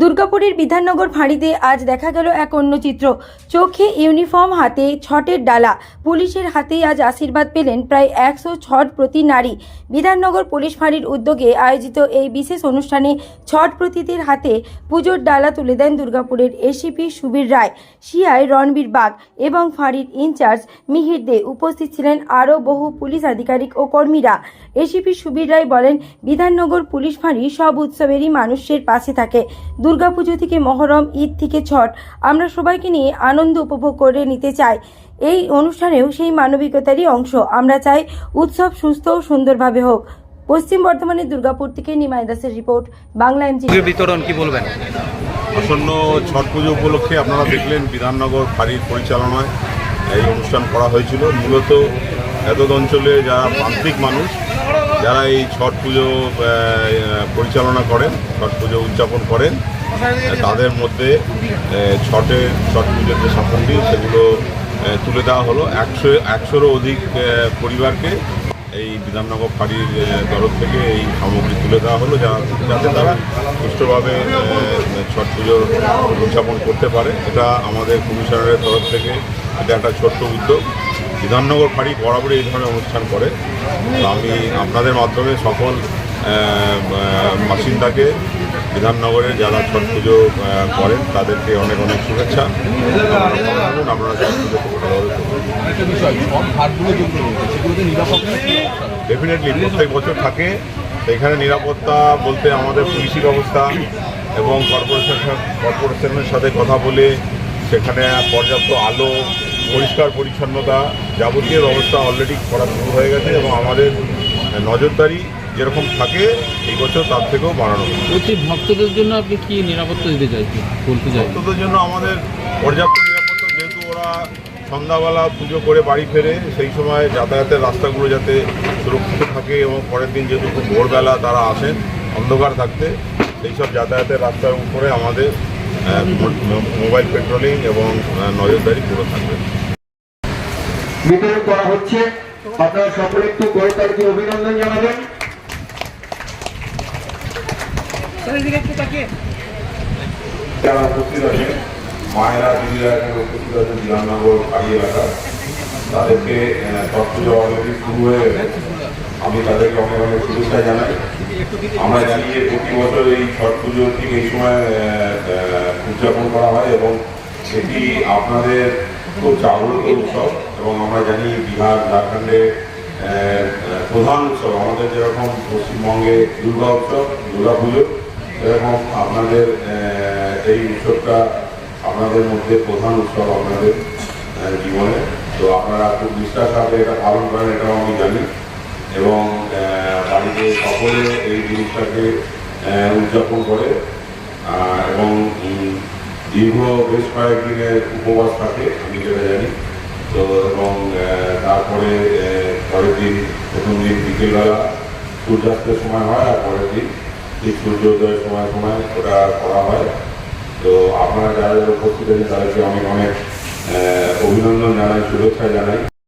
দুর্গাপুরের বিধাননগর ফাঁড়িতে আজ দেখা গেল এক অন্য চিত্র। চোখে ইউনিফর্ম, হাতে ছটের ডালা। পুলিশের হাতেই আজ আশীর্বাদ পেলেন প্রায় একশো ছট প্রতি নারী। বিধাননগর পুলিশ ফাঁড়ির উদ্যোগে আয়োজিত এই বিশেষ অনুষ্ঠানে ছট প্রতীদের হাতে পুজোর ডালা তুলে দেন দুর্গাপুরের এসিপি সুবীর রায়, সিআই রণবীর বাগ এবং ফাঁড়ির ইনচার্জ মিহির দে উপস্থিত ছিলেন আরও বহু পুলিশ আধিকারিক ও কর্মীরা। এসিপি সুবীর রায় বলেন, বিধাননগর পুলিশ ফাঁড়ি সব উৎসবেরই মানুষের পাশে থাকে। দুর্গাপুজো থেকে মহরম ঈদ থেকে ছট আমরা সবাইকে নিয়ে আনন্দ উপভোগ করে নিতে চাই। এই অনুষ্ঠানেও সেই মানবিকতারই অংশ। আমরা চাই উৎসব সুস্থ ও সুন্দরভাবে হোক। পশ্চিম বর্ধমানের দুর্গাপুর থেকে নিমাই দাসের রিপোর্ট বাংলা এমজি। বিতরণ কি বলবেন? আসন্ন ছট পুজো উপলক্ষে আপনারা দেখলেন বিধাননগর ফাঁড়ির পরিচালনায় এই অনুষ্ঠান করা হয়েছিল। মূলত এতদ অঞ্চলে যারা প্রান্তিক মানুষ যারা এই ছট পুজো পরিচালনা করেন ছট পুজো উদযাপন করেন তাদের মধ্যে ছটের ছট পুজোর যে সামগ্রী সেগুলো তুলে দেওয়া হলো। একশো, একশোরও অধিক পরিবারকে এই বিধাননগর ফাঁড়ির তরফ থেকে এই সামগ্রী তুলে দেওয়া হলো, যা, যাতে তারা সুষ্ঠুভাবে ছট পুজোর উদযাপন করতে পারে। এটা আমাদের কমিশনারের তরফ থেকে, এটা একটা ছোট্ট উদ্যোগ। বিধাননগর ফাঁড়ি বরাবরই এই ধরনের অনুষ্ঠান করে। আমি আপনাদের মাধ্যমে সকল বাসিন্দাকে বিধাননগরে যারা ছট পুজো করেন তাদেরকে অনেক অনেক শুভেচ্ছা। আপনারা ছট পুজো? ডেফিনেটলি প্রত্যেক বছর থাকে। এখানে নিরাপত্তা বলতে আমাদের পুলিশি ব্যবস্থা এবং কর্পোরেশন কর্পোরেশনের সাথে কথা বলে সেখানে পর্যাপ্ত আলো পরিষ্কার পরিচ্ছন্নতা যাবতীয় ব্যবস্থা অলরেডি করা শুরু হয়ে গেছে এবং আমাদের নজরদারি যেরকম থাকে এই বছর তার থেকেও বাড়ানো। বলছি ভক্তদের জন্য আপনি কি নিরাপত্তা দিতে চাইছেন? বলতে চাইছেন। ভক্তদের জন্য আমাদের পর্যাপ্ত নিরাপত্তা যেহেতু ওরা সন্ধ্যাবেলা পুজো করে বাড়ি ফেরে সেই সময় যাতায়াতের রাস্তাগুলো যাতে সুরক্ষিত থাকে এবং পরের দিন যেহেতু খুব ভোরবেলা তারা আসেন অন্ধকার থাকতে সেই সব যাতায়াতের রাস্তার উপরে আমাদের মোবাইল পেট্রোলিং এবং নজরদারি পুরো থাকবে। বিতরণ করা হচ্ছে। আপনারা সকলে একটু কয়েকটাকে অভিনন্দন জানাবেন। মায়েরা দিদিরা এখানে তাদেরকে তৎপুজো অলরেডি শুরু হয়ে গেছে আমি তাদেরকে অনেক অনেক শুভেচ্ছা জানাই আমরা জানি যে প্রতি বছর এই ছট পুজো ঠিক এই সময় উদযাপন করা হয় এবং এটি আপনাদের খুব জাগ্রত উৎসব এবং আমরা জানি বিহার ঝাড়খণ্ডে প্রধান উৎসব, আমাদের যেরকম পশ্চিমবঙ্গে দুর্গা উৎসব, দুর্গা পুজো এরকম আপনাদের এই উৎসবটা আপনাদের মধ্যে প্রধান উৎসব আপনাদের জীবনে। তো আপনারা খুব নিষ্ঠার সাথে এটা পালন করেন, এটাও আমি জানি। এবং বাড়িতে সকলে এই জিনিসটাকে উদযাপন করে। এবং দীর্ঘ বেশ কয়েকদিনের উপবাস থাকে, আমি যেটা জানি। তো, এবং তারপরে পরের দিন প্রথম দিন বিকেলবেলা সূর্যাস্তের সময় হয় আর পরের দিন ঠিক সূর্যোদয়ের সময় সময় ওটা করা হয়। তো আপনারা যারা যারা উপস্থিত আছেন, তাদেরকে অনেক অনেক অভিনন্দন জানাই, শুভেচ্ছা জানাই।